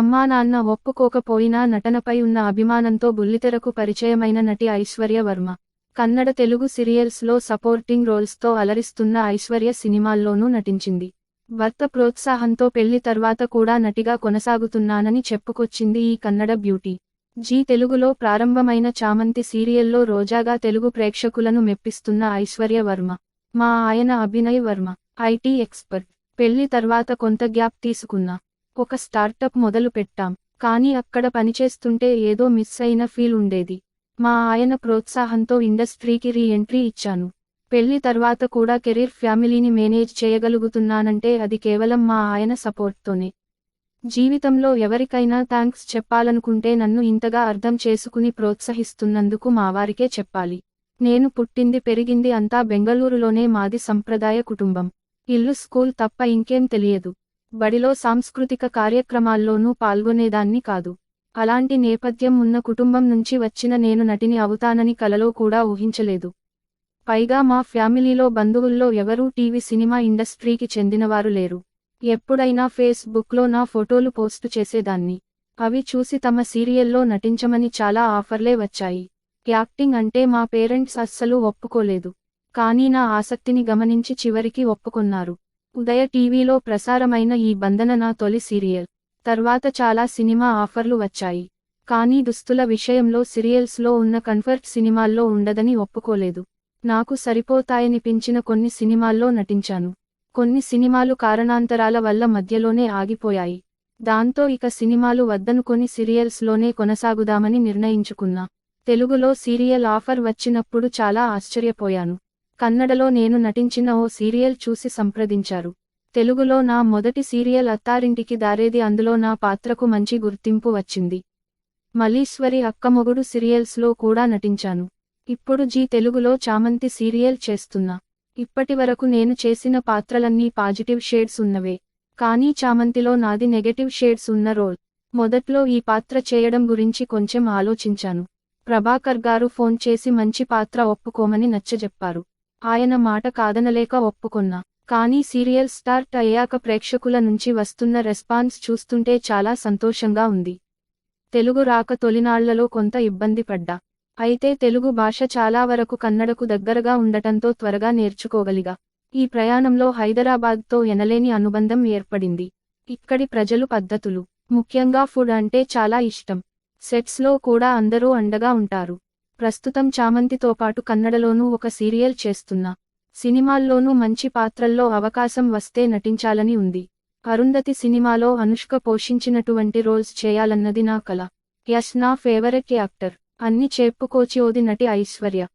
అమ్మా నాన్న ఒప్పుకోకపోయినా నటనపై ఉన్న అభిమానంతో బుల్లితెరకు పరిచయమైన నటి ఐశ్వర్య వర్మ. కన్నడ తెలుగు సీరియల్స్లో సపోర్టింగ్ రోల్స్తో అలరిస్తున్న ఐశ్వర్య సినిమాల్లోనూ నటించింది. భర్త ప్రోత్సాహంతో పెళ్ళి తర్వాత కూడా నటిగా కొనసాగుతున్నానని చెప్పుకొచ్చింది ఈ కన్నడ బ్యూటీ. జీ తెలుగులో ప్రారంభమైన చామంతి సీరియల్లో రోజాగా తెలుగు ప్రేక్షకులను మెప్పిస్తున్న ఐశ్వర్య వర్మ. మా ఆయన అభినయ్ వర్మ ఐటీ ఎక్స్పర్ట్. పెళ్ళి తర్వాత కొంత గ్యాప్ తీసుకున్నా. ఒక స్టార్టప్ మొదలు పెట్టాం కానీ అక్కడ పనిచేస్తుంటే ఏదో మిస్ అయిన ఫీల్ ఉండేది. మా ఆయన ప్రోత్సాహంతో ఇండస్ట్రీకి రీ ఎంట్రీ ఇచ్చాను. పెళ్ళి తర్వాత కూడా కెరీర్ ఫ్యామిలీని మేనేజ్ చేయగలుగుతున్నానంటే అది కేవలం మా ఆయన సపోర్ట్తోనే. జీవితంలో ఎవరికైనా థ్యాంక్స్ చెప్పాలనుకుంటే నన్ను ఇంతగా అర్థం చేసుకుని ప్రోత్సహిస్తున్నందుకు మావారికే చెప్పాలి. నేను పుట్టింది పెరిగింది అంతా బెంగళూరులోనే మాది సంప్రదాయ కుటుంబం. ఇల్లు స్కూల్ తప్ప ఇంకేం తెలియదు. బడిలో సాంస్కృతిక కార్యక్రమాల్లోనూ పాల్గొనేదాన్ని కాదు. అలాంటి నేపథ్యం ఉన్న కుటుంబం నుంచి వచ్చిన నేను నటిని అవుతానని కలలో కూడా ఊహించలేదు. పైగా మా ఫ్యామిలీలో బంధువుల్లో ఎవరూ టీవీ సినిమా ఇండస్ట్రీకి చెందినవారు లేరు. ఎప్పుడైనా ఫేస్బుక్లో నా ఫోటోలు పోస్టు చేసేదాన్ని. అవి చూసి తమ సీరియల్లో నటించమని చాలా ఆఫర్లే వచ్చాయి. యాక్టింగ్ అంటే మా పేరెంట్స్ అస్సలు ఒప్పుకోలేదు. కానీ నా ఆసక్తిని గమనించి చివరికి ఒప్పుకొన్నారు. ఉదయ టీవీలో ప్రసారమైన ఈ బంధన నా తొలి సీరియల్. తర్వాత చాలా సినిమా ఆఫర్లు వచ్చాయి. కానీ దుస్తుల విషయంలో సీరియల్స్లో ఉన్న కన్ఫర్ట్ సినిమాల్లో ఉండదని ఒప్పుకోలేదు. నాకు సరిపోతాయనిపించిన కొన్ని సినిమాల్లో నటించాను. కొన్ని సినిమాలు కారణాంతరాల వల్ల మధ్యలోనే ఆగిపోయాయి. దాంతో ఇక సినిమాలు వద్దనుకొని సీరియల్స్లోనే కొనసాగుదామని నిర్ణయించుకున్నా. తెలుగులో సీరియల్ ఆఫర్ వచ్చినప్పుడు చాలా ఆశ్చర్యపోయాను. కన్నడలో నేను నటించిన ఓ సీరియల్ చూసి సంప్రదించారు. తెలుగులో నా మొదటి సీరియల్ అత్తారింటికి దారేది అందులో నా పాత్రకు మంచి గుర్తింపు వచ్చింది. మలీశ్వరి అక్కమొగుడు సీరియల్స్లో కూడా నటించాను. ఇప్పుడు జీ తెలుగులో చామంతి సీరియల్ చేస్తున్నా. ఇప్పటివరకు నేను చేసిన పాత్రలన్నీ పాజిటివ్ షేడ్స్ ఉన్నవే. కానీ చామంతిలో నాది నెగటివ్ షేడ్స్ ఉన్న రోల్. మొదట్లో ఈ పాత్ర చేయడం గురించి కొంచెం ఆలోచించాను. ప్రభాకర్ గారు ఫోన్ చేసి మంచి పాత్ర ఒప్పుకోమని నచ్చజెప్పారు. ఆయన మాట కాదనలేక ఒప్పుకున్నా. కానీ సీరియల్ స్టార్ట్ అయ్యాక ప్రేక్షకుల నుంచి వస్తున్న రెస్పాన్స్ చూస్తుంటే చాలా సంతోషంగా ఉంది. తెలుగు రాక తొలినాళ్ళలో కొంత ఇబ్బంది పడ్డా. అయితే తెలుగు భాష చాలా వరకు కన్నడకు దగ్గరగా ఉండటంతో త్వరగా నేర్చుకోగలిగా. ఈ ప్రయాణంలో హైదరాబాద్తో ఎనలేని అనుబంధం ఏర్పడింది. ఇక్కడి ప్రజలు పద్ధతులు ముఖ్యంగా ఫుడ్ అంటే చాలా ఇష్టం. సెట్స్లో కూడా అందరూ అండగా ఉంటారు. ప్రస్తుతం చామంతితో పాటు కన్నడలోనూ ఒక సీరియల్ చేస్తున్నా. సినిమాల్లోనూ మంచి పాత్రల్లో అవకాశం వస్తే నటించాలని ఉంది. అరుంధతి సినిమాలో అనుష్క పోషించినటువంటి రోల్స్ చేయాలన్నది నా కల. యస్ నా ఫేవరెట్ యాక్టర్. అన్ని చెప్పుకోచి ఓది నటి ఐశ్వర్య.